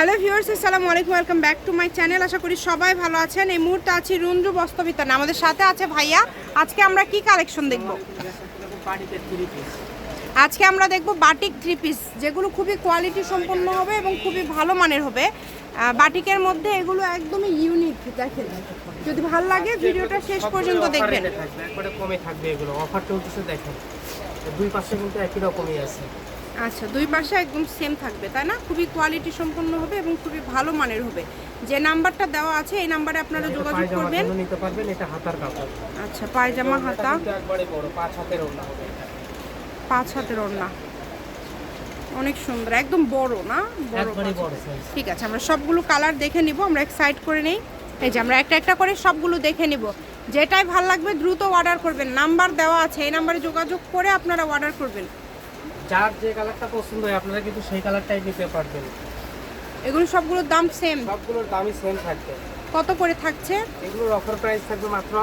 Hello viewers আসসালামু আলাইকুম welcome back to my channel. আশা করি সবাই ভালো আছেন। এই মুহূর্তে আছি রুঞ্জু বস্তবিতান আমাদের সাথে আছে ভাইয়া। আজকে আমরা কি কালেকশন দেখব? আজকে আমরা দেখব বাটিক থ্রি পিস যেগুলো খুবই কোয়ালিটি সম্পন্ন হবে এবং খুবই ভালো মানের হবে। বাটিকের মধ্যে এগুলো একদমই ইউনিক দেখেন। যদি ভালো লাগে ভিডিওটা শেষ পর্যন্ত দেখবেন। একবারে কমে থাকবে এগুলো। অফার চলতেছে দেখেন দুই পাশে কিন্তু একই রকমই আছে। আচ্ছা দুই পাশে একদম সেম থাকবে তাই না? খুবই কোয়ালিটি সম্পন্ন হবে এবং খুবই ভালো মানের হবে। যে নাম্বারটা দেওয়া আছে এই নাম্বারে আপনারা যোগাযোগ করবেন। নিতে পারবেন? এটা হাতার কাপড়। আচ্ছা পায়জামা হাতা। একবারে বড় পাঁচ হাতের ওড়না হবে পাঁচ হাতের ওড়না। অনেক সুন্দর একদম বড় না? বড় ঠিক আছে আমরা সবগুলো কালার দেখে নিব আমরা এক সাইড করে নেই। এই যে আমরা একটা একটা করে সবগুলো দেখে নিব। যেটাই ভালো লাগবে দ্রুত অর্ডার করবেন। নাম্বার দেওয়া আছে এই নাম্বারে যোগাযোগ করে আপনারা অর্ডার করবেন। যার যে কালারটা পছন্দ হয় আপনারা কিন্তু সেই কালারটাই নিতে পারবেন। এগুলো সবগুলোর দাম সেম সবগুলোর দামই সেম থাকবে। কত করে থাকছে? এগুলোর অফার প্রাইস থাকবে মাত্র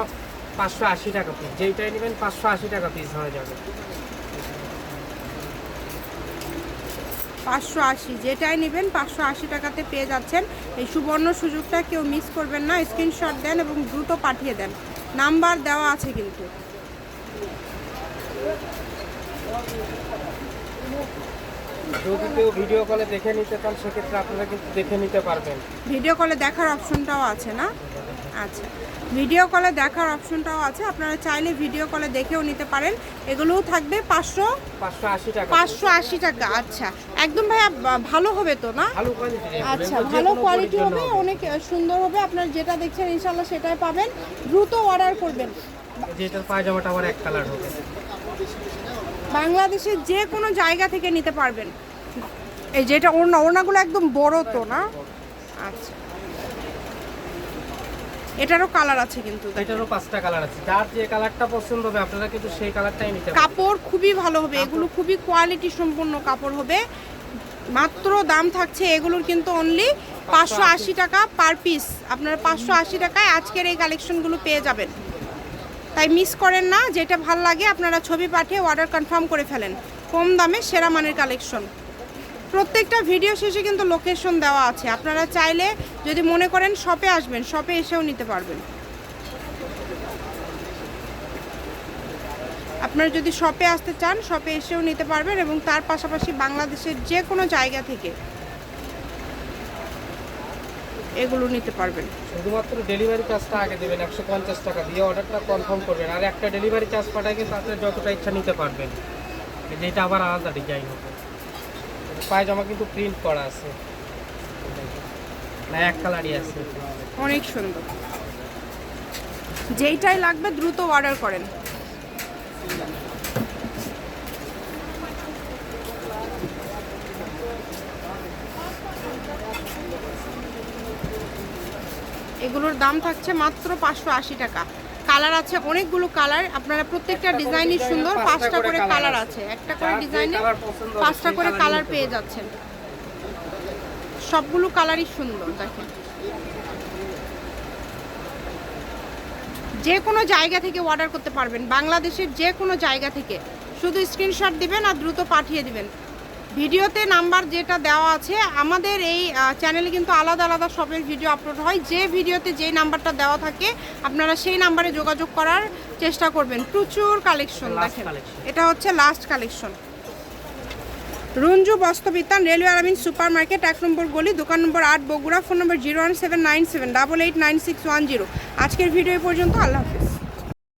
পাঁচশো আশি টাকা পিস যেইটাই নেবেন পাঁচশো আশি টাকা পিস হয়ে যাবে। পাঁচশো আশি যেটাই নেবেন পাঁচশো আশি টাকাতে পেয়ে যাচ্ছেন। এই সুবর্ণ সুযোগটা কেউ মিস করবেন না। স্ক্রিনশট দেন এবং দ্রুত পাঠিয়ে দেন। নাম্বার দেওয়া আছে কিন্তু। যদি কেউ ভিডিও কলে দেখে নিতে চান সেক্ষেত্রে আপনারা কিন্তু দেখে নিতে পারবেন। ভিডিও কলে দেখার অপশনটাও আছে না? আচ্ছা। ভিডিও কলে দেখার অপশনটাও আছে। আপনারা চাইলে ভিডিও কলে দেখেও নিতে পারেন। এগুলোও থাকবে পাঁচশো পাঁচশো আশি টাকা। পাঁচশো আশি টাকা আচ্ছা। একদম ভাইয়া ভালো হবে তো না? আচ্ছা ভালো কোয়ালিটি হবে অনেক সুন্দর হবে। আপনার যেটা দেখছেন ইনশাল্লাহ সেটাই পাবেন। দ্রুত অর্ডার করবেন। যেটার পায়জামাটা আবার এক কালার হবে। বাংলাদেশের যে কোনো জায়গা থেকে নিতে পারবেন। এই যেটা ওড়না ওড়নাগুলো একদম বড় তো না? আচ্ছা। এটারও কালার আছে কিন্তু। এটারও পাঁচটা কালার আছে। যার যে কালারটা পছন্দ হবে আপনারা কিন্তু সেই কালারটাই নিতে পারবেন। কাপড় খুবই ভালো হবে। এগুলো খুবই কোয়ালিটি সম্পন্ন কাপড় হবে। মাত্র দাম থাকছে এগুলোর কিন্তু অনলি পাঁচশো আশি। টাকা পার পিস আপনারা পাঁচশো আশি টাকায় আজকের এই কালেকশনগুলো পেয়ে যাবেন। তাই মিস করেন না, যেটা ভালো লাগে, আপনারা ছবি পাঠিয়ে অর্ডার কনফার্ম করে ফেলেন। কম দামে সেরা মানের কালেকশন প্রত্যেকটা ভিডিও শেষে কিন্তু লোকেশন দেওয়া আছে। আপনারা চাইলে যদি মনে করেন শপে আসবেন শপে এসেও নিতে পারবেন। আপনারা যদি শপে আসতে চান শপে এসেও নিতে পারবেন এবং তার পাশাপাশি বাংলাদেশের যে কোনো জায়গা থেকে এগুলো নিতে পারবেন। শুধুমাত্র ডেলিভারি চার্জটা আগে দেবেন একশো পঞ্চাশ টাকা দিয়ে অর্ডারটা কনফার্ম করবেন। আর একটা ডেলিভারি চার্জ পাঠায় কিন্তু আপনার যতটা ইচ্ছা নিতে পারবেন। যেটা আবার আলাদা ডিজাইন হবে। পায়জামা কিন্তু প্রিন্ট করা আছে। না এক কালারই আছে। অনেক সুন্দর। যেইটাই লাগবে দ্রুত অর্ডার করেন। এগুলোর দাম থাকছে মাত্র পাঁচশো আশি টাকা। কালার আছে অনেকগুলো কালার আপনারা প্রত্যেকটা ডিজাইনই সুন্দর পাঁচটা করে কালার আছে। একটা করে ডিজাইনে পাঁচটা করে কালার পেয়ে যাচ্ছেন। সবগুলো কালারই সুন্দর দেখেন। যে কোনো জায়গা থেকে অর্ডার করতে পারবেন। বাংলাদেশের যে কোনো জায়গা থেকে। শুধু স্ক্রিনশট দিবেন আর দ্রুত পাঠিয়ে দিবেন। ভিডিওতে নাম্বার যেটা দেওয়া আছে আমাদের এই চ্যানেলে কিন্তু আলাদা আলাদা সবের ভিডিও আপলোড হয়। যে ভিডিওতে যেই নাম্বারটা দেওয়া থাকে আপনারা সেই নাম্বারে যোগাযোগ করার চেষ্টা করবেন। প্রচুর কালেকশন দেখেন। এটা হচ্ছে last collection Ranju Bastrabitan railway আরামিন super market এক নম্বর গলি দোকান নম্বর আট Bogura phone number zero one seven nine seven double eight nine six one zero আজকের ভিডিও পর্যন্ত আল্লাহ হাফিজ।